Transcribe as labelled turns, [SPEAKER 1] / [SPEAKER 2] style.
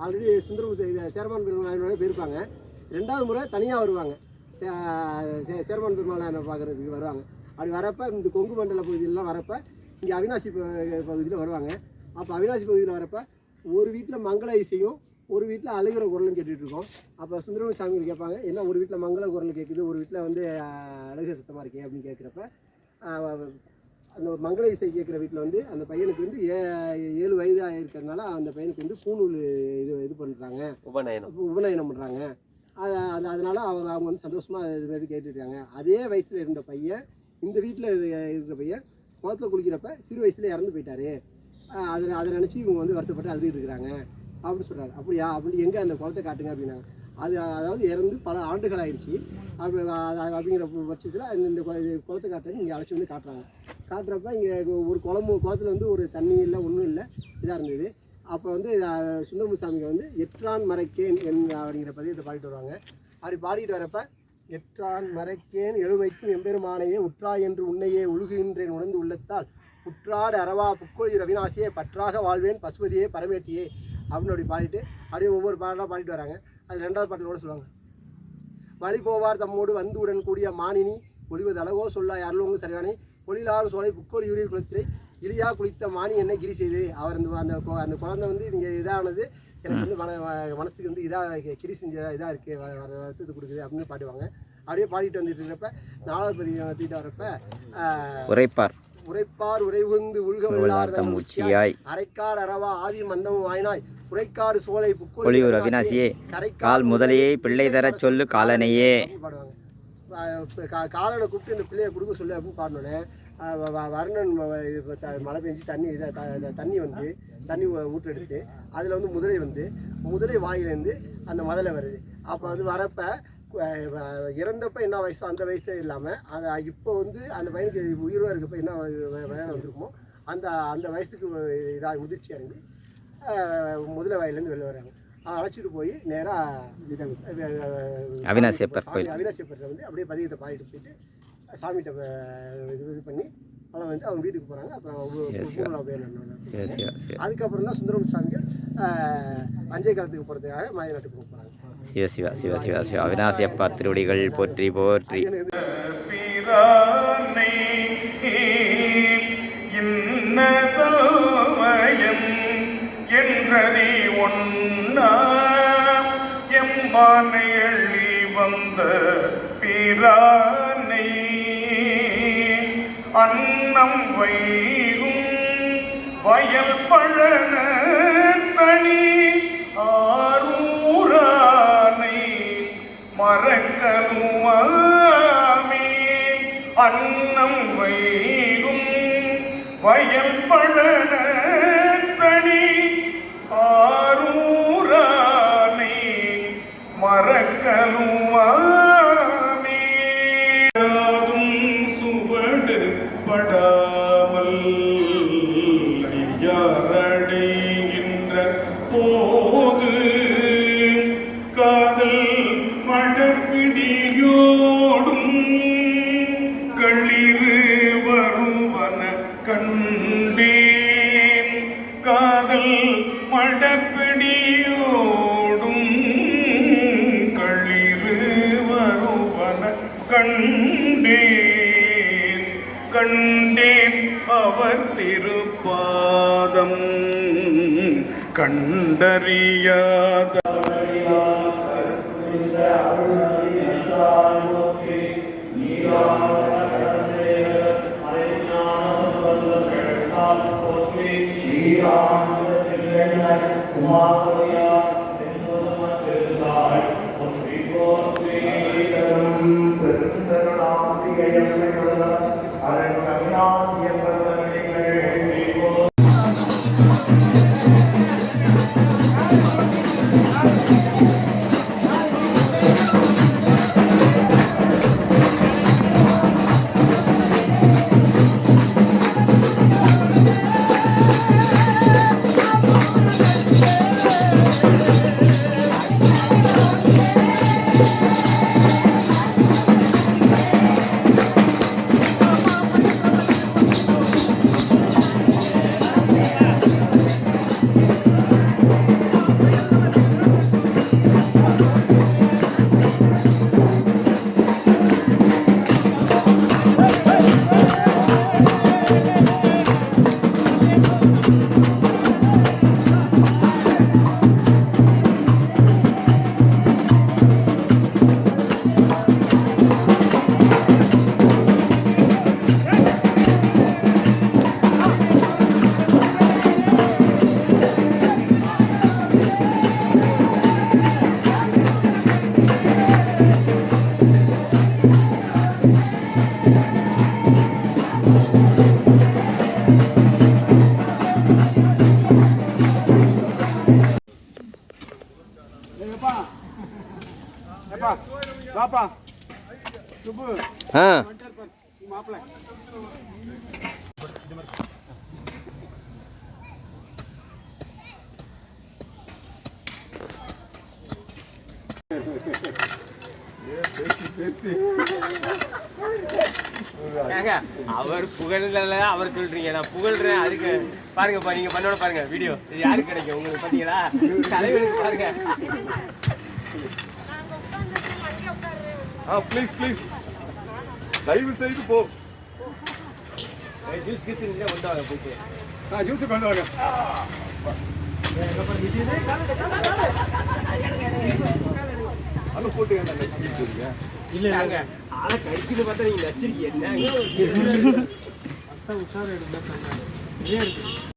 [SPEAKER 1] Already Sundaram Cheraman Perumal போயிருப்பாங்க. ரெண்டாவது முறை தனியாக வருவாங்க. சே- சே- சேர்மான் பெருமாள் பார்க்குறதுக்கு வருவாங்க. அப்படி வரப்போ இந்த கொங்கு மண்டல பகுதியிலலாம் வரப்போ இங்கே அவினாசி பகுதியில் வருவாங்க. அப்போ அவினாசி பகுதியில் வரப்போ ஒரு வீட்டில் மங்கள இசையும் ஒரு வீட்டில் அழுகிற குரலும் கேட்டுட்ருக்கோம் அப்போ சுந்தரமணி சாமி கேட்பாங்க என்ன ஒரு வீட்டில் மங்கள குரல் கேட்குது ஒரு வீட்டில் வந்து அழுக சத்தமாக இருக்கே? அப்படின்னு கேட்குறப்ப அந்த மங்கள இசை கேட்குற வீட்டில் வந்து அந்த பையனுக்கு வந்து ஏ ஏழு வயது இருக்கிறதுனால அந்த பையனுக்கு வந்து பூநூல் இது இது பண்ணுறாங்க.
[SPEAKER 2] உபநயனம்.
[SPEAKER 1] உபநயனம் பண்ணுறாங்க. அது அது அதனால அவங்க அவங்க வந்து சந்தோஷமாக இது மாதிரி கேட்டுருக்காங்க அதே வயசில் இருந்த பையன் இந்த வீட்டில் இருக்கிற பையன் குளத்துல குளிக்கிறப்ப சிறு வயசுல இறந்து போயிட்டாரு. அதை அதை நினச்சி இவங்க வந்து வருத்தப்பட்டு அழுதுட்டு இருக்கிறாங்க. அப்படின்னு சொல்கிறாரு அப்படியா? அப்படி எங்கே அந்த குளத்தை காட்டுங்க? அப்படின்னாங்க அது அதாவது இறந்து பல ஆண்டுகள் ஆயிடுச்சு. அப்படி அது- அப்படிங்கிற பட்சத்தில் இந்த குளத்தை காட்டுறேன்னு இங்கே அழைச்சி வந்து காட்டுறாங்க. காட்டுறப்ப இங்கே ஒரு குளமு குளத்துல வந்து ஒரு தண்ணி இல்லை ஒன்றும் இல்லை. இதாக இருந்தது. அப்போ வந்து அஹ், சுந்தரமுசாமிக்கு வந்து எற்றான் மறைக்கேன் என் அப்படிங்கிற பதியத்தை பாடிட்டு வருவாங்க. அப்படி பாடிட்டு வரப்ப எற்றான் மறைக்கேன் எழுமைக்கும் எம்பெருமானையே உற்றா என்று உன்னையே உழுகுகின்றேன் உணர்ந்து உள்ளத்தால் உற்றாடு அரவா புக்கொழி ரவிநாசியே பற்றாக வாழ்வேன் பசுபதியே பரமேட்டியே அப்படின்னு அப்படி பாடிட்டு அப்படியே ஒவ்வொரு பாடலாக பாடிட்டு வராங்க. அது ரெண்டாவது பாட்டில் கூட சொல்லுவாங்க. வழி போவார் தம்மோடு வந்துவுடன் கூடிய மானினி ஒளிவது அழகோ சொல்ல அருள்வங்க சரியானே ஒளிலாறு சோலை புக்கோல் யூரியல் குளத்திரை இலியா குளித்த மானி என்ன கிரி செய்து. அவர் அந்த அந்த அந்த குழந்தை வந்து இங்கே இதானது. எனக்கு வந்து மன மனசுக்கு வந்து இதாக கிரி செஞ்சதா இதாக இருக்குது வருத்தத்தை கொடுக்குது அப்படின்னு பாடுவாங்க. அப்படியே பாடிட்டு வந்துட்டு இருக்கிறப்ப நாலாவது பதிவு தீட்டு வரப்ப
[SPEAKER 3] உரைப்பார்.
[SPEAKER 1] உரைப்பார் உறைவுந்து உள்க
[SPEAKER 3] உள்வார்த்த
[SPEAKER 1] வெள்ளார்தம் உச்சியாய்
[SPEAKER 3] மூச்சியாய்.
[SPEAKER 1] அரைக்காடு அரவா ஆதி மந்தமும் வாயினாய் உரைக்காடு சோலை புக்கோல்
[SPEAKER 3] ஒளியூர் அவிநாசியே கால் முதலையே பிள்ளை தரச் சொல்லு காலனையே.
[SPEAKER 1] பாடுவாங்க. காலனை கூப்பிட்டு இந்த பிள்ளையை கொடுக்க சொல்லு அப்படின்னு பாடினோடனே வர்ணன் த- மழை பெஞ்சு தண்ணி இதை த- தண்ணி வந்து தண்ணி ஊ- ஊற்றெடுத்து அதில் வந்து முதலை வந்து முதலை வாயிலேருந்து அந்த மதலை வருது. அப்போ வந்து வரப்போ இறந்தப்போ இறந்தப்ப என்ன வயசோ அந்த வயசே இல்லாமல் அந்த இப்போ வந்து அந்த பையனுக்கு உயிரோடு இருக்கப்ப என்ன வ- வயது வந்திருக்குமோ அந்த அந்த வயசுக்கு இதாக முதிர்ச்சி அடைந்து முதலை வாயிலேருந்து வெளில வராங்க அழைச்சிட்டு போய் நேராக
[SPEAKER 3] அவினாசி அப்பர் கோயில்.
[SPEAKER 1] அவினாசியப்பட்டில் வந்து அப்படியே பதியத்தை பாடிட்டு போயிட்டு சாமிகிட்ட இது இது பண்ணி அவன் வந்து அவங்க வீட்டுக்கு போகிறாங்க அப்புறம் அதுக்கப்புறம் தான் சுந்தரம் சாமிகள் அஞ்சை காலத்துக்கு போகிறதுக்காக மலைநாட்டுக்கு போகிறாங்க
[SPEAKER 3] சிவ சிவ சிவ சிவ சிவ. அவிநாசி அப்பா திருவடிகள் போற்றி போற்றி.
[SPEAKER 4] என்றதி எம்பானை எழி வந்த பிரானை அன்னம் வைகும் வயல் பழன தனி ஆரூரானை மறக்கலுமாமே அன்னம் வைகும் வயல் பழன தனி ஆரூ மறக்கலுமாமே கண்டேன் கண்டேன் அவர் திருப்பாதம். கண்டறியாத
[SPEAKER 3] ఐదు
[SPEAKER 2] వందల
[SPEAKER 5] ఆరు அவர் புகழல அவர் சொல்றீங்க. நான் புகழ்றேன். அதுக்கு பாருங்கப்பா நீங்க பண்ணோட பாருங்க வீடியோ இது யாருக்கு கிடைக்கும்? உங்களுக்கு பாத்தீங்களா தலைவருக்கு பாருங்க.
[SPEAKER 2] ஆ ப்ளீஸ் ப்ளீஸ் தயவு செய்து போ.
[SPEAKER 5] ஜூஸ் கீஸ் கொண்டு வாங்க போயிட்டு
[SPEAKER 2] ஆ ஜூஸ் கொண்டு வாங்க. அது போட்டு ஏன்டா நக்கிட்டு இருக்கீங்க?
[SPEAKER 5] இல்லங்க ஆளை கடிச்சுட்டு பார்த்தா நீங்க நச்சிருக்கீங்க. என்ன?